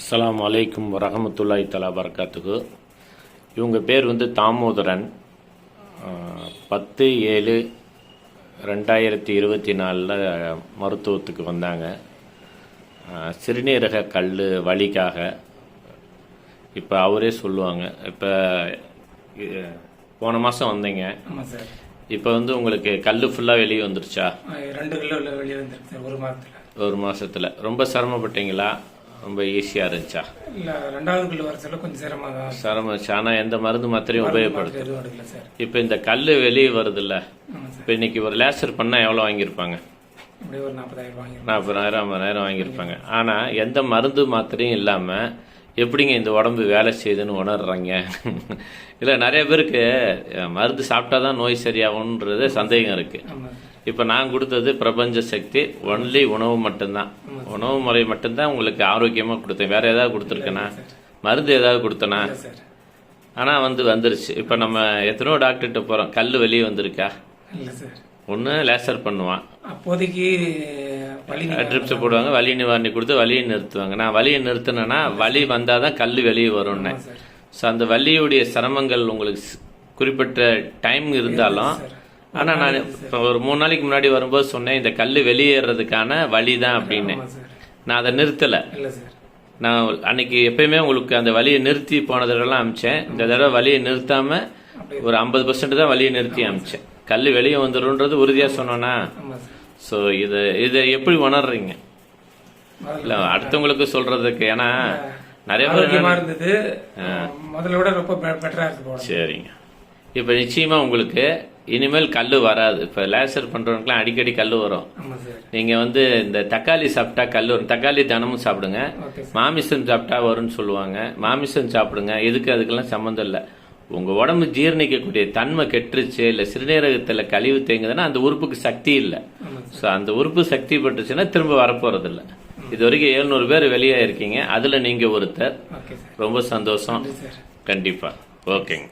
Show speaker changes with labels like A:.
A: அஸ்ஸலாமு அலைக்கும் வரஹமத்துல்லாஹி தலா பரக்காத்துக்கு இவங்க பேர் வந்து தாமோதரன். பத்து ஏழு ரெண்டாயிரத்தி இருபத்தி நாலில் மருத்துவத்துக்கு வந்தாங்க. சிறுநீரக கல் வலிக்காக. இப்போ அவரே சொல்லுவாங்க. இப்போ போன மாதம் வந்தீங்க. இப்போ வந்து உங்களுக்கு கல் ஃபுல்லாக வெளியே வந்துருச்சா?
B: ரெண்டு கிலோ வெளியே வந்துருக்கு ஒரு மாதத்தில்
A: ஒரு மாசத்துல. ரொம்ப சிரமப்பட்டீங்களா? ரொம்ப ஈஸியாக இருந்துச்சா?
B: இல்லை ரெண்டாவது கிலோ வர சொல்ல கொஞ்சம் சிரமம் தான்.
A: சிரமம் ஆனால் எந்த மருந்து மாத்திரையும் உபயோகப்படுது
B: எதுவும் எடுக்கல சார்.
A: இப்போ இந்த கல் வெளியே வருதுல்ல இப்போ இன்னைக்கு ஒரு லேசர் பண்ணால் எவ்வளோ வாங்கியிருப்பாங்க?
B: அப்படியே ஒரு நாற்பதாயிரம்
A: ஐம்பதாயிரம் வாங்கியிருப்பாங்க. ஆனால் எந்த மருந்து மாத்திரையும் இல்லாமல் எப்படிங்க இந்த உடம்பு வேலை செய்யுதுன்னு உணர்றாங்க? இல்லை நிறைய பேருக்கு மருந்து சாப்பிட்டா தான் நோய் சரியாகும்ன்றது சந்தேகம் இருக்குது இப்போ நான் கொடுத்தது பிரபஞ்ச சக்தி ஒன்லி உணவு மட்டும்தான். உணவு முறை மட்டும்தான் உங்களுக்கு ஆரோக்கியமாக கொடுத்தேன். வேற ஏதாவது கொடுத்துருக்கேனா? மருந்து ஏதாவது கொடுத்தனா? ஆனால் வந்து வந்துருச்சு. இப்போ நம்ம எத்தனையோ டாக்டர்கிட்ட போகிறோம் கல் வெளியே வந்திருக்கா? ஒன்று லேசர் பண்ணுவான்.
B: அப்போதைக்கு வலி
A: ட்ரிப்ஸ் போடுவாங்க வலி நிவாரணி கொடுத்து வலியை நிறுத்துவாங்க. நான் வலியை நிறுத்தினேன்னா வலி வந்தால் தான் கல் வெளியே வரும்னு. ஸோ அந்த வலியுடைய சிரமங்கள் உங்களுக்கு குறிப்பிட்ட டைம் இருந்தாலும் ஆனால் நான் ஒரு மூணு நாளைக்கு முன்னாடி வரும்போது சொன்னேன் இந்த கல் வெளியேறதுக்கான வழி தான் அப்படின்னு நான் அதை நிறுத்தலை. நான் அன்னைக்கு எப்பயுமே உங்களுக்கு அந்த வலியை நிறுத்தி போன தடவைலாம் அமிச்சேன். இந்த தடவை வலியை நிறுத்தாம ஒரு ஐம்பது பர்சன்ட் தான் வலியை நிறுத்தி அமிச்சேன். கல் வெளியே வந்துருன்றது உறுதியாக சொன்னோன்னா ஸோ இதை இதை எப்படி உணர்றீங்க? இல்லை அடுத்தவங்களுக்கு சொல்றதுக்கு ஏன்னா நிறைய பேர்
B: இருந்தது. முதல்ல விட ரொம்ப பெட்டராக இருக்கு
A: சரிங்க. இப்போ நிச்சயமா உங்களுக்கு இனிமேல் கல் வராது. இப்போ லேசர் பண்றவங்களுக்குலாம் அடிக்கடி கல் வரும்.
B: ஆமாம் சார்
A: நீங்க வந்து இந்த தக்காளி சாப்பிட்டா கல் வரும். தக்காளி தினமும் சாப்பிடுங்க. மாமிசம் சாப்பிட்டா வரும்னு சொல்லுவாங்க. மாமிசம் சாப்பிடுங்க. எதுக்கு அதுக்கெல்லாம் சம்மந்தம் இல்லை. உங்க உடம்பு ஜீரணிக்கக்கூடிய தன்மை கெட்டுருச்சு இல்லை சிறுநீரகத்துல கழிவு தேங்குதுன்னா அந்த உறுப்புக்கு சக்தி இல்லை. ஸோ அந்த உறுப்பு சக்தி பட்டுச்சுன்னா திரும்ப வரப்போறது இல்லை இது வரைக்கும் எழுநூறு பேர் வெளியே இருக்கீங்க அதுல நீங்க ஒருத்தர். ரொம்ப சந்தோஷம்.
B: நன்றி சார்
A: கண்டிப்பா. ஓகேங்க